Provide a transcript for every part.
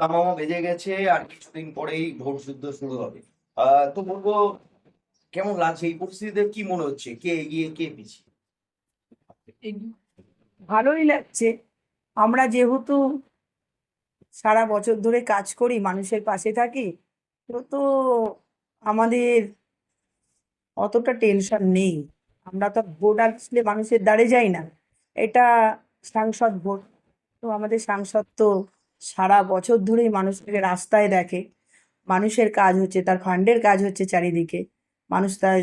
দামামা বেজে গেছে আর কিছুদিন পরেই ভোট যুদ্ধ শুরু হবে। তো বলব, কেমন লাগছে? এই পরিস্থিতিতে কি মনে হচ্ছে? কে এগিয়ে, কে পিছিয়ে? ভালোই লাগছে। আমরা যেহেতু সারা বছর ধরে কাজ করি, মানুষের পাশে থাকি, তো আমাদের অতটা টেনশন নেই। আমরা তো ভোট আসলে মানুষের দ্বারে যাই না। এটা সাংসদ ভোট, তো আমাদের সাংসদ তো সারা বছর ধরেই মানুষকে রাস্তায় দেখে। মানুষের কাজ হচ্ছে তার ফান্ডের কাজ হচ্ছে চারিদিকে। মানুষ তার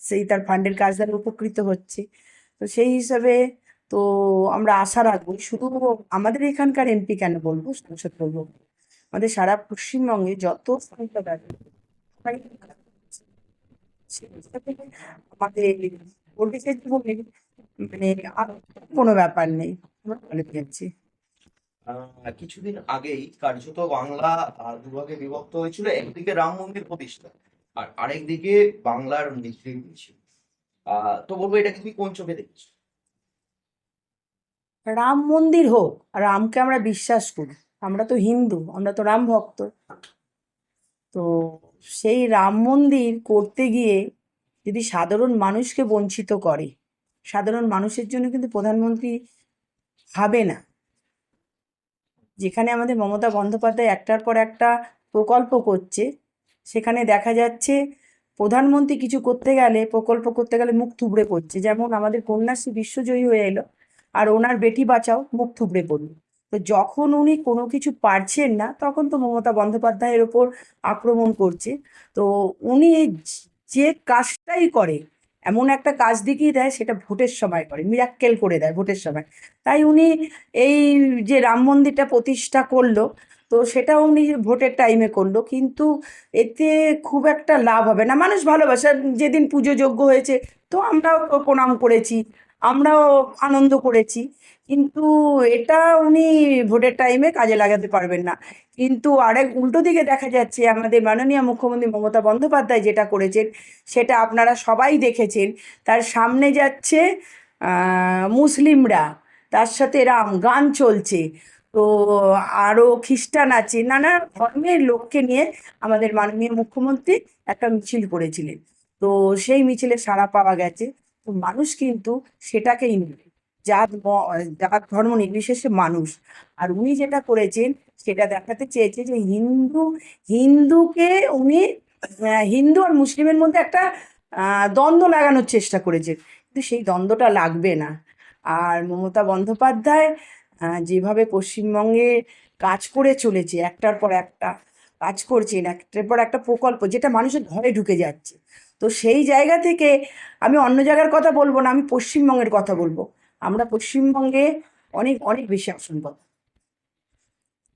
সেই তার ফান্ডের কাজ দ্বারা উপকৃত হচ্ছে। তো সেই হিসাবে তো আমরা আশা রাখব শুধু আমাদের এখানকার এমপি কেন বলব সাংসদ বলব? আমাদের সারা পশ্চিমবঙ্গে যত সাংসদ আছে আমাদের মানে কোনো ব্যাপার নেই। আমরা আহ, কিছুদিন আগেই কার্যত বাংলা দুভাগে বিভক্ত হয়েছিল। একদিকে রাম মন্দির প্রতিষ্ঠা আর আরেকদিকে বাংলার মিছিল আহ, তো বলব, এটাকে তুমি কোন চোখে দেখছ? রাম মন্দির হোক, রামকে আমরা বিশ্বাস করি। আমরা তো হিন্দু, আমরা তো রাম ভক্ত। তো সেই রাম মন্দির করতে গিয়ে যদি সাধারণ মানুষকে বঞ্চিত করে, সাধারণ মানুষের জন্য কিন্তু প্রধানমন্ত্রী ভাবে না। যেখানে আমাদের মমতা বন্দ্যোপাধ্যায় একটার পর একটা প্রকল্প করছে, সেখানে দেখা যাচ্ছে প্রধানমন্ত্রী কিছু করতে গেলে, প্রকল্প করতে গেলে মুখ থুবড়ে পড়ছে। যেমন আমাদের কন্যাশ্রী বিশ্বজয়ী হয়ে এলো, আর ওনার বেটি বাঁচাও, মুখ থুবড়ে পড়ল। তো যখন উনি কোনো কিছু পারছেন না, তখন তো মমতা বন্দ্যোপাধ্যায়ের ওপর আক্রমণ করছে। তো উনি যে কাজটাই করে এমন একটা কাজ দেখিয়ে দেয়, সেটা ভোটের সময় করে মিরাক্কেল করে দেয় ভোটের সময়। তাই উনি এই যে রাম মন্দিরটা প্রতিষ্ঠা করল, তো সেটা উনি ভোটের টাইমে করল, কিন্তু এতে খুব একটা লাভ হবে না। মানুষ ভালোবাসা, যেদিন পুজো যোগ্য হয়েছে, তো আমরাও প্রণাম করেছি। আমরাও আনন্দ করেছি। কিন্তু এটা উনি ভোটের টাইমে কাজে লাগাতে পারবেন না। কিন্তু আরেক উল্টো দিকে দেখা যাচ্ছে, আমাদের মাননীয় মুখ্যমন্ত্রী মমতা বন্দ্যোপাধ্যায় যেটা করেছেন, সেটা আপনারা সবাই দেখেছেন। তার সামনে যাচ্ছে মুসলিমরা, তার সাথে রাম, গান চলছে। তো আরও খ্রিস্টান আছে, নানা ধর্মের লোককে নিয়ে আমাদের মাননীয় মুখ্যমন্ত্রী একটা মিছিল করেছিলেন। তো সেই মিছিলে সাড়া পাওয়া গেছে। মানুষ কিন্তু সেটাকেই নেবে। জাত জাত ধর্ম নির্বিশেষে মানুষ। আর উনি যেটা করেছেন, সেটা দেখাতে চেয়েছে যে হিন্দু, হিন্দুকে উনি হিন্দু আর মুসলিমের মধ্যে একটা দ্বন্দ্ব লাগানোর চেষ্টা করেছেন। কিন্তু সেই দ্বন্দ্বটা লাগবে না। আর মমতা বন্দ্যোপাধ্যায় যেভাবে পশ্চিমবঙ্গে কাজ করে চলেছে, একটার পর একটা কাজ করছেন, একটার পর একটা প্রকল্প, যেটা মানুষের ঘরে ঢুকে যাচ্ছে। তো সেই জায়গা থেকে আমি অন্য জায়গার কথা বলব না আমি পশ্চিমবঙ্গের কথা বলব। আমরা পশ্চিমবঙ্গে অনেক অনেক বেশি আসন পাবো।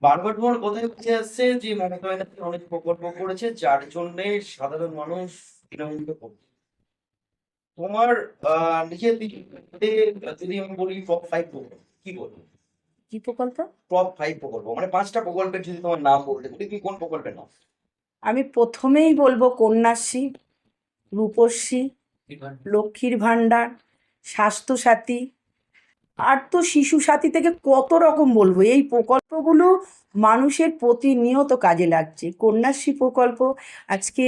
বারবার তোমার কথায় উঠে আসছে? যে মমতা ব্যানার্জি অনেক প্রকল্প করেছে যার জন্য সাধারণ মানুষ তৃণমূলকে করছে। তোমার আহ নিজের দিকে যদি আমি বলি টপ ফাইভ প্রকল্প কি বলব? কি প্রকল্প? টপ ফাইভ প্রকল্প মানে পাঁচটা প্রকল্পের যদি তোমার নাম বলতে বলি তুমি কোন প্রকল্পের নাম? আমি প্রথমেই বলব কন্যাশ্রী। রূপশ্রী লক্ষ্মীর ভাণ্ডার স্বাস্থ্যসাথী। আর তো শিশু সাথী থেকে কত রকম বলব? এই প্রকল্পগুলো মানুষের প্রতিনিয়ত কাজে লাগছে। কন্যাশ্রী প্রকল্প আজকে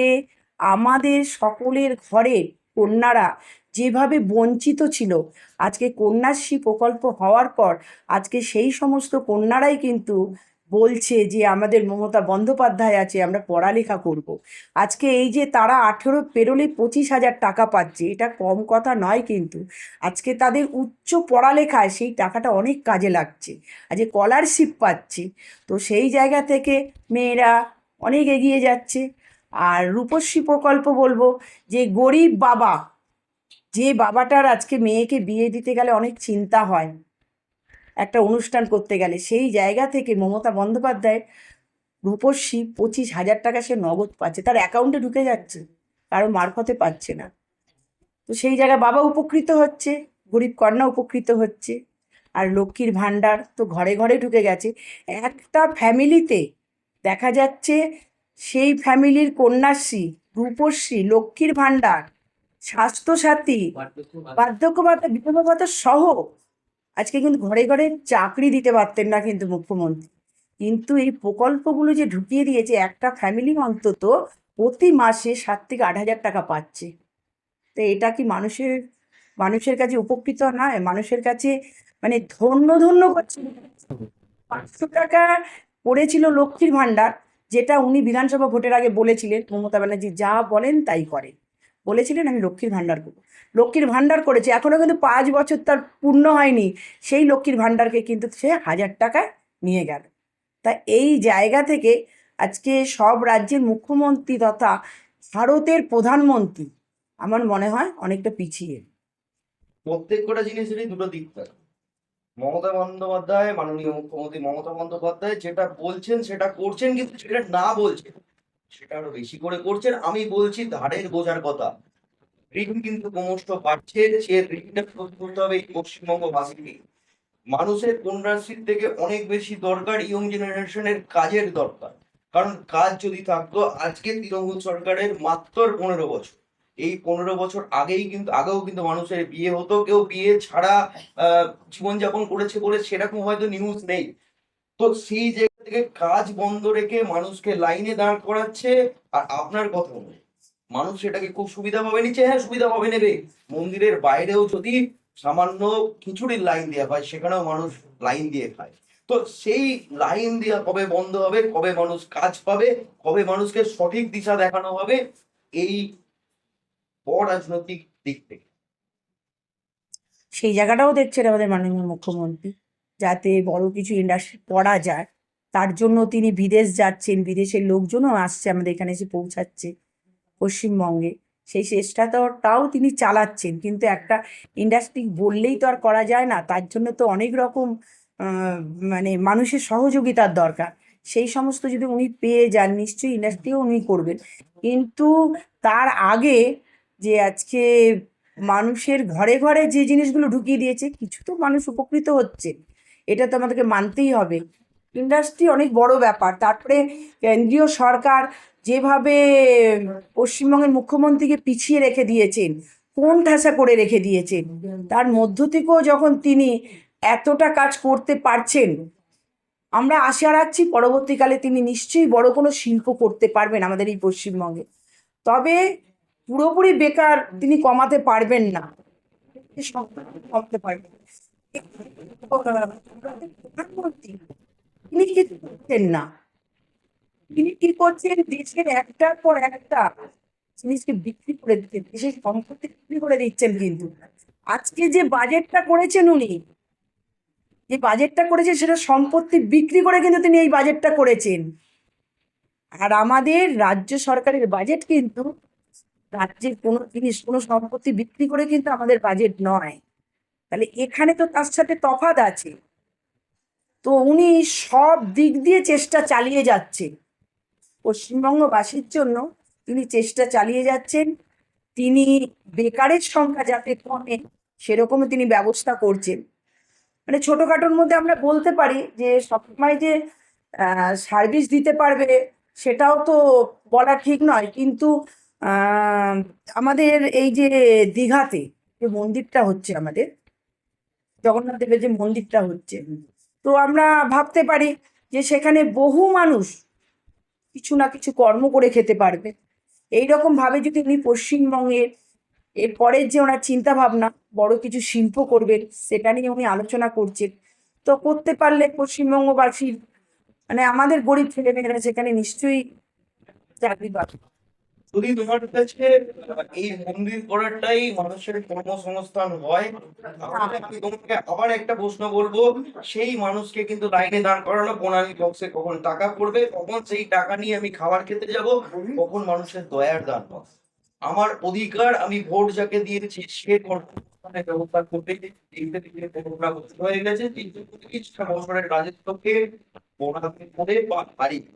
আমাদের সকলের ঘরে কন্যারা যেভাবে বঞ্চিত ছিল আজকে কন্যাশ্রী প্রকল্প হওয়ার পর আজকে সেই সমস্ত কন্যারাই কিন্তু বলছে যে আমাদের মমতা বন্দ্যোপাধ্যায় আছে, আমরা পড়ালেখা করব। আজকে এই যে তারা আঠেরো, পেরোলে পঁচিশ হাজার টাকা পাচ্ছে, এটা কম কথা নয় কিন্তু। আজকে তাদের উচ্চ পড়ালেখায় সেই টাকাটা অনেক কাজে লাগছে, আজকে স্কলারশিপ পাচ্ছে। তো সেই জায়গা থেকে মেয়েরা অনেক এগিয়ে যাচ্ছে। আর রূপশ্রী প্রকল্প বলব যে গরিব বাবা, যে বাবাটার আজকে মেয়েকে বিয়ে দিতে গেলে অনেক চিন্তা হয়। একটা অনুষ্ঠান করতে গেলে। সেই জায়গা থেকে মমতা বন্দ্যোপাধ্যায় রূপশ্রী পঁচিশ হাজার টাকা সে নগদ পাচ্ছে। তার অ্যাকাউন্টে ঢুকে যাচ্ছে। কারও মারফতে পাচ্ছে না। তো সেই জায়গায় বাবা উপকৃত হচ্ছে, গরিব কন্যা উপকৃত হচ্ছে। আর লক্ষ্মীর ভাণ্ডার তো ঘরে ঘরে ঢুকে গেছে। একটা ফ্যামিলিতে দেখা যাচ্ছে সেই ফ্যামিলির কন্যাশ্রী, রূপশ্রী, লক্ষ্মীর ভাণ্ডার, স্বাস্থ্যসাথী বার্ধক্য ভাতা বিধবা ভাতা সহ আজকে কিন্তু ঘরে ঘরে চাকরি দিতে পারতেন না কিন্তু মুখ্যমন্ত্রী। কিন্তু এই প্রকল্পগুলো যে ঢুকিয়ে দিয়েছে, একটা ফ্যামিলি অন্তত প্রতি মাসে সাত থেকে আট হাজার টাকা পাচ্ছে। তো এটা কি মানুষের মানুষের কাছে উপকৃত নয়? মানুষের কাছে মানে ধন্য ধন্য করছে। পাঁচশো টাকা পড়েছিল লক্ষ্মীর ভাণ্ডার, যেটা উনি বিধানসভা ভোটের আগে বলেছিলেন, মমতা ব্যানার্জি যা বলেন তাই করে বলেছিলেন, আমি লক্ষ্মীর ভাণ্ডার করব। লক্ষ্মীর ভাণ্ডার করেছে এখনও কিন্তু পাঁচ বছর তার পূর্ণ হয়নি। সেই লক্ষ্মীর ভাণ্ডারকে কিন্তু সে হাজার টাকায় নিয়ে গেল। তা এই জায়গা থেকে আজকে সব রাজ্যের মুখ্যমন্ত্রী তথা ভারতের প্রধানমন্ত্রী, আমার মনে হয় অনেকটা পিছিয়ে। প্রত্যেক কটা জিনিসেরই দুটো দিক থাকে। মমতা বন্দ্যোপাধ্যায়, মাননীয় মুখ্যমন্ত্রী মমতা বন্দ্যোপাধ্যায় যেটা বলছেন, সেটা করছেন, কিন্তু সেটা না বলছেন। সেটা আরও বেশি করে করছেন। আমি বলছি ধারের বোঝার কথা। ঋণ কিন্তু ক্রমশ বাড়ছে সে ঋণটা শোধ করতে হবে পশ্চিমবঙ্গবাসীকে। মানুষের কন্যাশ্রীর থেকে অনেক বেশি দরকার ইয়ং জেনারেশনের কাজের দরকার। কারণ কাজ যদি থাকতো আজকে তৃণমূল সরকারের মাত্র পনেরো বছর। এই পনেরো বছর আগেই কিন্তু আগেও কিন্তু মানুষের বিয়ে হতো। কেউ বিয়ে ছাড়া আহ, জীবনযাপন করেছে বলে সেরকম হয়তো নিউজ নেই। তো সেই জায়গা থেকে কাজ বন্ধ রেখে মানুষকে লাইনে দাঁড় করাচ্ছে, আর আপনার কথা নয় মানুষ সেটাকে খুব সুবিধাভাবে নিচ্ছে হ্যাঁ সুবিধাভাবে নেবে। মন্দিরের বাইরেও যদি সামান্য খিচুড়ির লাইন দেওয়া হয়, সেখানেও মানুষ লাইন দিয়ে খায়। তো সেই লাইন দেওয়া কবে বন্ধ হবে, কবে মানুষ কাজ পাবে, কবে মানুষকে সঠিক দিশা দেখানো হবে, এই অরাজনৈতিক দিক থেকে। সেই জায়গাটাও দেখছেন আমাদের মাননীয় মুখ্যমন্ত্রী, যাতে বড় কিছু ইন্ডাস্ট্রি করা যায়। তার জন্য তিনি বিদেশ যাচ্ছেন, বিদেশের লোকজনও আসছে আমাদের এখানে এসে পৌঁছাচ্ছে পশ্চিমবঙ্গে। সেই চেষ্টাটাও তিনি চালাচ্ছেন, কিন্তু একটা ইন্ডাস্ট্রি বললেই তো আর করা যায় না। তার জন্য তো অনেক রকম মানে মানুষের সহযোগিতার দরকার। সেই সমস্ত যদি উনি পেয়ে যান, নিশ্চয়ই ইন্ডাস্ট্রিও উনি করবেন। কিন্তু তার আগে যে আজকে মানুষের ঘরে ঘরে যে জিনিসগুলো ঢুকিয়ে দিয়েছে, কিছু তো মানুষ উপকৃত হচ্ছে। এটা তো আমাদেরকে মানতেই হবে। ইন্ডাস্ট্রি অনেক বড় ব্যাপার। তারপরে কেন্দ্রীয় সরকার যেভাবে পশ্চিমবঙ্গের মুখ্যমন্ত্রীকে পিছিয়ে রেখে দিয়েছেন, কোন ঠাসা করে রেখে দিয়েছেন, তার মধ্য থেকেও যখন তিনি এতটা কাজ করতে পারছেন, আমরা আশা রাখছি পরবর্তীকালে তিনি নিশ্চয়ই বড় কোনো শিল্প করতে পারবেন আমাদের এই পশ্চিমবঙ্গে। তবে পুরোপুরি বেকার তিনি কমাতে পারবেন না। কমাতে পারবেন। প্রধানমন্ত্রী তিনি কিছু করছেন না? তিনি কি করছেন? দেশের একটার পর একটা জিনিসকে বিক্রি করে দিচ্ছেন, দেশের সম্পত্তি বিক্রি করে দিচ্ছেন কিন্তু। আজকে যে বাজেটটা করেছেন উনি, যে বাজেটটা করেছেন সেটা সম্পত্তি বিক্রি করে কিন্তু তিনি এই বাজেটটা করেছেন। আর আমাদের রাজ্য সরকারের বাজেট কিন্তু রাজ্যের কোনো জিনিস, কোনো সম্পত্তি বিক্রি করে কিন্তু আমাদের বাজেট নয়। তাহলে এখানে তো তার সাথে তফাত আছে। তো উনি সব দিক দিয়ে চেষ্টা চালিয়ে যাচ্ছেন। পশ্চিমবঙ্গবাসীর জন্য তিনি চেষ্টা চালিয়ে যাচ্ছেন। তিনি বেকারের সংখ্যা যাতে কমে, সেরকম তিনি ব্যবস্থা করছেন। মানে ছোটোখাটোর মধ্যে আমরা বলতে পারি যে সবসময় যে সার্ভিস দিতে পারবে, সেটাও তো বলা ঠিক নয়। কিন্তু আমাদের এই যে দীঘাতে যে মন্দিরটা হচ্ছে আমাদের, জগন্নাথ দেবের যে মন্দিরটা হচ্ছে তো আমরা ভাবতে পারি যে সেখানে বহু মানুষ কিছু না কিছু কর্ম করে খেতে পারবে। এইরকম ভাবে যদি উনি পশ্চিমবঙ্গের এর পরের যে ওনার চিন্তা ভাবনা বড় কিছু শিল্প করবেন, সেটা নিয়ে উনি আলোচনা করছেন, তো করতে পারলে পশ্চিমবঙ্গবাসীর মানে আমাদের গরিব ছেলেমেয়েরা সেখানে নিশ্চয়ই চাকরি পাবে। যদি তোমার কাছে এই মন্দির করাটাই মানুষের কর্মসংস্থান হয় তোমাকে আবার একটা প্রশ্ন বলব সেই মানুষকে কিন্তু লাইনে দাঁড় করানো, প্রণালী বক্সে কখন টাকা পড়বে, কখন সেই টাকা নিয়ে আমি খাবার খেতে যাব, কখন মানুষের দয়ার দান আমার অধিকার, আমি ভোট যাকে দিয়েছি, সে কর্মসংস্থানের ব্যবস্থা করবে। হয়ে গেছে। করে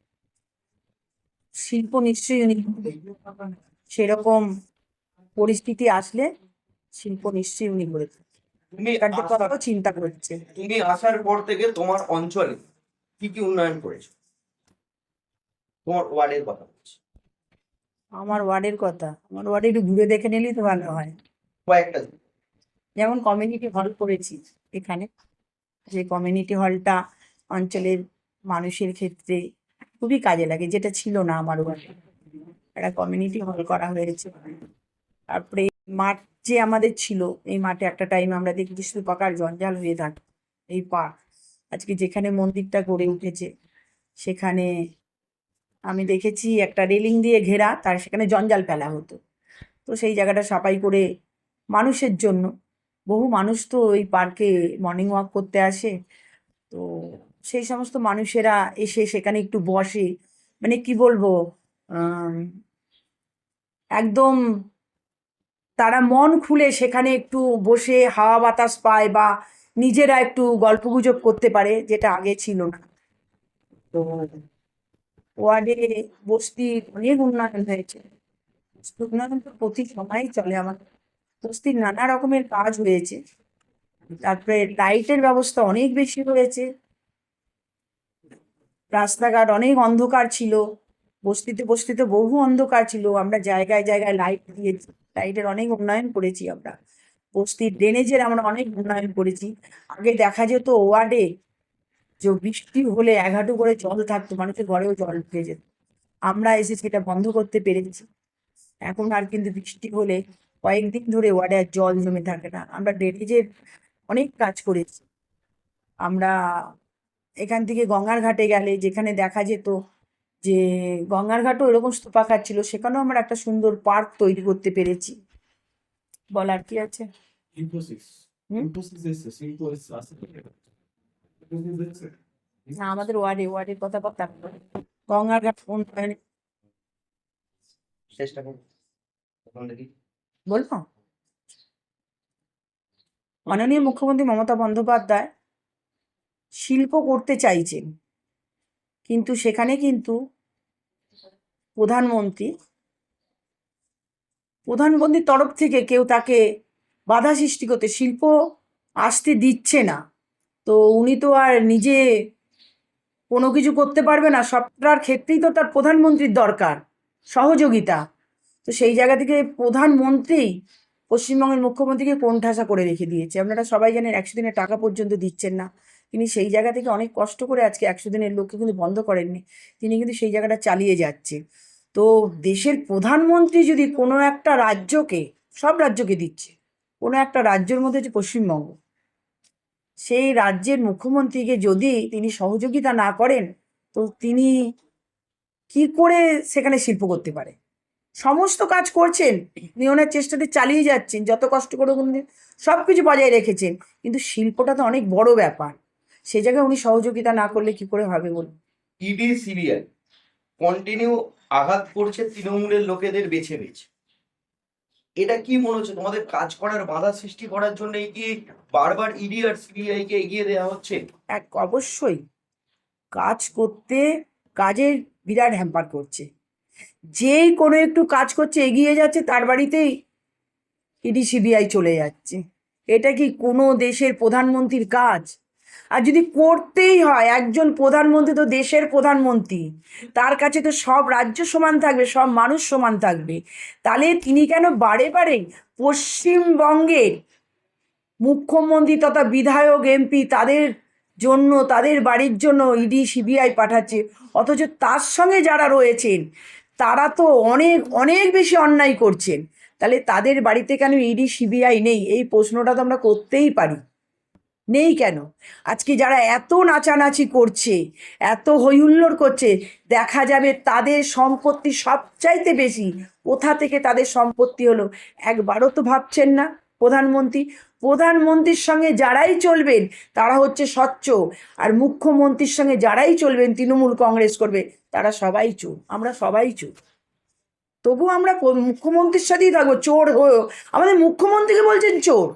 শিল্প নিশ্চয়ই উনি সেরকম পরিস্থিতি আসলে শিল্প নিশ্চয়ই উনি করেছেন তুমি আসার- চিন্তা করছে। তুমি আসার পর থেকে তোমার অঞ্চলে কি কি উন্নয়ন করেছ? তোমার ওয়ার্ডের কথা বলছি। আমার ওয়ার্ডের কথা? আমার ওয়ার্ডে একটু ঘুরে দেখে নিলেই তো ভালো হয়। কয়েকটা যেমন কমিউনিটি হল করেছি এখানে। যে কমিউনিটি হলটা অঞ্চলের মানুষের ক্ষেত্রে খুবই কাজে লাগে যেটা ছিল না আমার ওয়ার্ডে একটা কমিউনিটি হল করা হয়েছে। তারপরে মাঠ যে আমাদের ছিল এই মাঠে একটা টাইম আমরা দেখি শুধু পাকার জঞ্জাল হয়ে থাকে। এই পার্ক আজকে যেখানে মন্দিরটা গড়ে উঠেছে সেখানে আমি দেখেছি একটা রেলিং দিয়ে ঘেরা তার সেখানে জঞ্জাল ফেলা হতো। তো সেই জায়গাটা সাফাই করে মানুষের জন্য। বহু মানুষ তো ওই পার্কে মর্নিং ওয়াক করতে আসে। তো সেই সমস্ত মানুষেরা এসে সেখানে একটু বসে মানে কি বলব একদম তারা মন খুলে সেখানে একটু বসে হাওয়া বাতাস পায় বা নিজেরা একটু গল্পগুজব করতে পারে, যেটা আগে ছিল না। তো ওয়ার্ডে বস্তির অনেক উন্নয়ন হয়েছে। উন্নয়ন তো প্রতি সময়ই চলে আমাদের। বস্তির নানা রকমের কাজ হয়েছে। তারপরে লাইটের ব্যবস্থা অনেক বেশি হয়েছে। রাস্তাঘাট অনেক অন্ধকার ছিল। বস্তিতে বস্তিতে বহু অন্ধকার ছিল। আমরা জায়গায় জায়গায় লাইট দিয়েছি লাইটের অনেক উন্নয়ন করেছি আমরা। বস্তির ড্রেনেজের আমরা অনেক উন্নয়ন করেছি। আগে দেখা যেত ওয়ার্ডে যে বৃষ্টি হলে হাঁটু করে জল থাকতো, মানুষের ঘরেও জল ঢুকে যেত। আমরা এসে সেটা বন্ধ করতে পেরেছি। এখন আর কিন্তু বৃষ্টি হলে কয়েকদিন ধরে ওয়ার্ডে আর জল জমে থাকে না। আমরা ড্রেনেজের অনেক কাজ করেছি। আমরা এখান থেকে গঙ্গার ঘাটে গেলে যেখানে দেখা যেত যে গঙ্গার ঘাটও এরকম স্তূপাকার ছিল সেখানেও আমরা একটা সুন্দর পার্ক তৈরি করতে পেরেছি। বলার কি আছে. না আমাদের ওয়ার্ডে ওয়ার্ডের কথা কথা গঙ্গার ঘাট তখন বলব মাননীয় মুখ্যমন্ত্রী মমতা বন্দ্যোপাধ্যায় শিল্প করতে চাইছেন। কিন্তু সেখানে কিন্তু প্রধানমন্ত্রী, প্রধানমন্ত্রীর তরফ থেকে কেউ তাকে বাধা সৃষ্টি করতে, শিল্প আসতে দিচ্ছে না। তো উনি তো আর নিজে কোনো কিছু করতে পারবে না, সবটার ক্ষেত্রেই তো তার প্রধানমন্ত্রীর দরকার, সহযোগিতা। তো সেই জায়গা থেকে প্রধানমন্ত্রী পশ্চিমবঙ্গের মুখ্যমন্ত্রীকে কোণঠাসা করে রেখে দিয়েছে। আপনারা সবাই জানেন একশো দিনের টাকা পর্যন্ত দিচ্ছেন না। তিনি সেই জায়গা থেকে অনেক কষ্ট করে আজকে একশো দিনের লোককে কিন্তু বন্ধ করেননি। তিনি কিন্তু সেই জায়গাটা চালিয়ে যাচ্ছে। তো দেশের প্রধানমন্ত্রী যদি কোনো একটা রাজ্যকে, সব রাজ্যকে দিচ্ছে, কোনো একটা রাজ্যের মধ্যে হচ্ছে পশ্চিমবঙ্গ, সেই রাজ্যের মুখ্যমন্ত্রীকে যদি তিনি সহযোগিতা না করেন, তো তিনি কি করে সেখানে শিল্প করতে পারে? সমস্ত কাজ করছেন উনি ওনার চেষ্টাটি চালিয়ে যাচ্ছেন, যত কষ্ট করে সব কিছু বজায় রেখেছেন, কিন্তু শিল্পটা তো অনেক বড় ব্যাপার। সেই জায়গায় উনি সহযোগিতা না করলে কি করে হবে বলুন? ইডি সিবিআই কন্টিনিউ আঘাত করছে তৃণমূলের লোকেদের বেছে বেছে। এটা কি মনে হচ্ছে? তোমাদের কাজ করার বাধা সৃষ্টি করার জন্য কি বারবার ইডি আর সিবিআই কে এগিয়ে দেওয়া হচ্ছে? এক অবশ্যই। কাজ করতে কাজের বিরাট হ্যাম্পার করছে। যেই কোনো একটু কাজ করছে এগিয়ে যাচ্ছে তার বাড়িতেই ইডি সিবিআই চলে যাচ্ছে। এটা কি কোনো দেশের প্রধানমন্ত্রীর কাজ? আর যদি করতেই হয়, একজন প্রধানমন্ত্রী তো দেশের প্রধানমন্ত্রী, তার কাছে তো সব রাজ্য সমান থাকবে, সব মানুষ সমান থাকবে। তাহলে তিনি কেন বারে বারে পশ্চিমবঙ্গের মুখ্যমন্ত্রী তথা বিধায়ক, এমপি তাদের জন্য, তাদের বাড়ির জন্য ইডি সিবিআই পাঠাচ্ছে? অথচ তার সঙ্গে যারা রয়েছেন, তারা তো অনেক অনেক বেশি অন্যায় করছেন। তাহলে তাদের বাড়িতে কেন ইডি সিবিআই নেই? এই প্রশ্নটা তো আমরা করতেই পারি। নেই কেন? আজকে যারা এত নাচানাচি করছে, এত হইহুল্লোড় করছে, দেখা যাবে তাদের সম্পত্তি সবচাইতে বেশি কোথা থেকে তাদের সম্পত্তি হলো? একবারও তো ভাবছেন না প্রধানমন্ত্রী? প্রধানমন্ত্রীর সঙ্গে যারাই চলবেন, তারা হচ্ছে স্বচ্ছ। আর মুখ্যমন্ত্রীর সঙ্গে যারাই চলবেন, তৃণমূল কংগ্রেস করবে, তারা সবাই চোর, আমরা সবাই চোর। তবু আমরা মুখ্যমন্ত্রীর সাথেই থাকব, চোর হয়েও। আমাদের মুখ্যমন্ত্রীকে বলছেন চোর।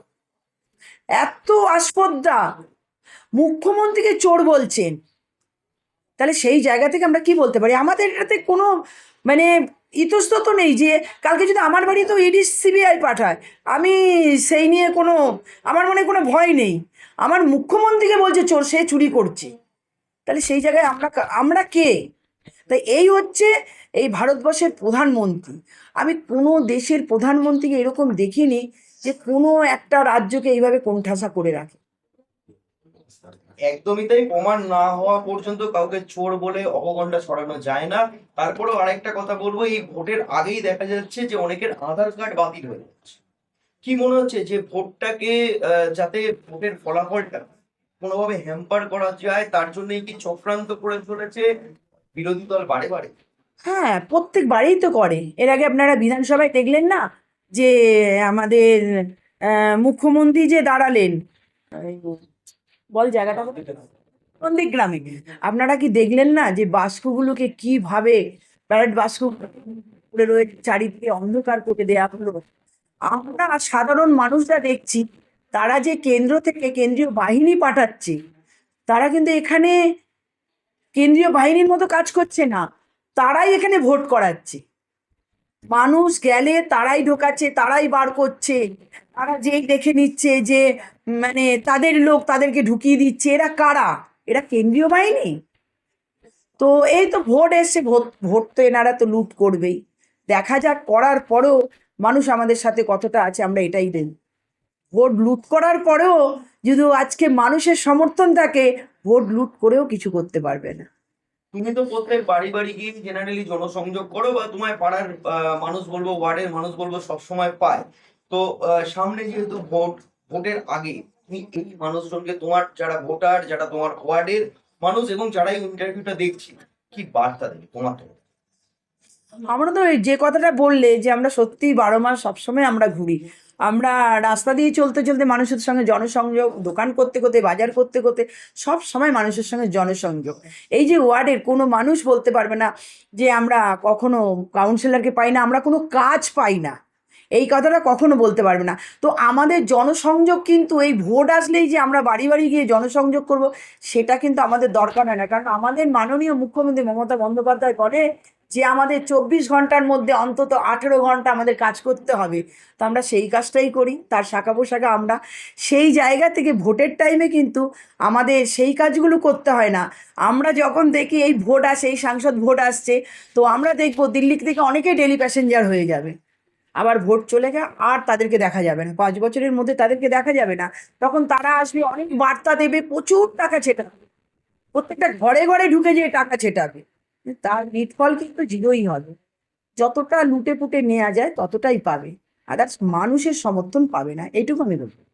এত আস্পর্ধা মুখ্যমন্ত্রীকে চোর বলছেন। তাহলে সেই জায়গা থেকে আমরা কি বলতে পারি? আমাদের এটাতে কোনো মানে ইতস্তত নেই যে কালকে যদি আমার বাড়িতেও ইডি সিবিআই পাঠায়, আমি সেই নিয়ে কোনো, আমার মনে কোনো ভয় নেই। আমার মুখ্যমন্ত্রীকে বলছে চোর, সে চুরি করছে। তাহলে সেই জায়গায় আমরা আমরা কে? তাই এই হচ্ছে এই ভারতবর্ষের প্রধানমন্ত্রী। আমি কোনো দেশের প্রধানমন্ত্রীকে এরকম দেখিনি। যে কোনো একটা রাজ্যকে এইভাবে কোণঠাসা করে রাখে। একদমই তাই প্রমাণ না হওয়া পর্যন্ত কাউকে চোর বলে অপগণ্ডা ছড়ানো যায় না। তারপরেও আরেকটা কথা বলব এই ভোটের আগেই দেখা যাচ্ছে যে অনেকের আধার কার্ড বাতিল হয়ে যাচ্ছে। কি মনে হচ্ছে যে ভোটটাকে যাতে ভোটের ফলাফলটা কোনোভাবে হ্যাম্পার করা যায় তার জন্যই কি চক্রান্ত করে চলেছে বিরোধী দল বারে বারে? হ্যাঁ প্রত্যেক বাড়িই তো করে। এর আগে আপনারা বিধানসভায় দেখলেন না যে আমাদের মুখ্যমন্ত্রী যে দাঁড়ালেন বল জায়গাটা নন্দীগ্রামে। আপনারা কি দেখলেন না যে বাস্কগুলোকে কীভাবে ব্যালট বাস্ক করে রয়েছে চারিদিকে অন্ধকার করে দেয়া হলো? আমরা সাধারণ মানুষরা দেখছি, তারা যে কেন্দ্র থেকে কেন্দ্রীয় বাহিনী পাঠাচ্ছে, তারা কিন্তু এখানে কেন্দ্রীয় বাহিনীর মতো কাজ করছে না। তারাই এখানে ভোট করাচ্ছে। মানুষ গেলে তারাই ঢোকাচ্ছে, তারাই বার করছে। তারা যেই দেখে নিচ্ছে যে মানে তাদের লোক তাদেরকে ঢুকিয়ে দিচ্ছে, এরা কারা? এরা কেন্দ্রীয় বাহিনী? তো এই তো ভোট এসছে, ভোট ভোট তো এনারা তো লুট করবেই। দেখা যাক, করার পরেও মানুষ আমাদের সাথে কতটা আছে, আমরা এটাই দেব ভোট লুট করার পরেও যদি আজকে মানুষের সমর্থন থাকে, ভোট লুট করেও কিছু করতে পারবে না। তুমি তো প্রত্যেক বাড়ি বাড়ি গিয়ে জেনারেলি জনসংযোগ করো বা তোমায় পাড়ার মানুষ বলব, ওয়ার্ডের মানুষ বলব সবসময় পায়। তো সামনে যেহেতু ভোট, ভোটের আগে তুমি এই মানুষজনকে তোমার যারা ভোটার, যারা তোমার ওয়ার্ডের মানুষ এবং যারা ইন্টারভিউটা দেখছি, কি বার্তা দেবে তোমার আমরা তো যে কথাটা বললে যে আমরা সত্যি বারো মাস সবসময় আমরা ঘুরি। আমরা রাস্তা দিয়ে চলতে চলতে মানুষের সঙ্গে জনসংযোগ, দোকান করতে করতে, বাজার করতে করতে সব সময় মানুষের সঙ্গে জনসংযোগ। এই যে ওয়ার্ডের কোনো মানুষ বলতে পারবে না যে আমরা কখনো কাউন্সিলরকে পাই না, আমরা কোনো কাজ পাই না। এই কথাটা কখনো বলতে পারবে না। তো আমাদের জনসংযোগ কিন্তু এই ভোট আসলেই যে আমরা বাড়ি বাড়ি গিয়ে জনসংযোগ করব, সেটা কিন্তু আমাদের দরকার হয় না। কারণ আমাদের মাননীয় মুখ্যমন্ত্রী মমতা বন্দ্যোপাধ্যায় বলে যে আমাদের চব্বিশ ঘণ্টার মধ্যে অন্তত আঠেরো ঘণ্টা আমাদের কাজ করতে হবে। তো আমরা সেই কাজটাই করি, তার শাখা পোশাখা আমরা সেই জায়গা থেকে ভোটের টাইমে কিন্তু আমাদের সেই কাজগুলো করতে হয় না। আমরা যখন দেখি এই ভোট আসে, এই সাংসদ ভোট আসছে, তো আমরা দেখব দিল্লি থেকে অনেকেই ডেলি প্যাসেঞ্জার হয়ে যাবে। আবার ভোট চলে গেলে আর তাদেরকে দেখা যাবে না। পাঁচ বছরের মধ্যে তাদেরকে দেখা যাবে না। তখন তারা আসবে, অনেক বার্তা দেবে, প্রচুর টাকা ছেটাবে। প্রত্যেকটা ঘরে ঘরে ঢুকে যেয়ে টাকা ছেটাবে। তার নেটফল কিন্তু জিরোই হবে। যতটা লুটে পুটে নেওয়া যায় ততটাই পাবে। আদার্স মানুষের সমর্থন পাবে না, এইটুকু আমি বলব।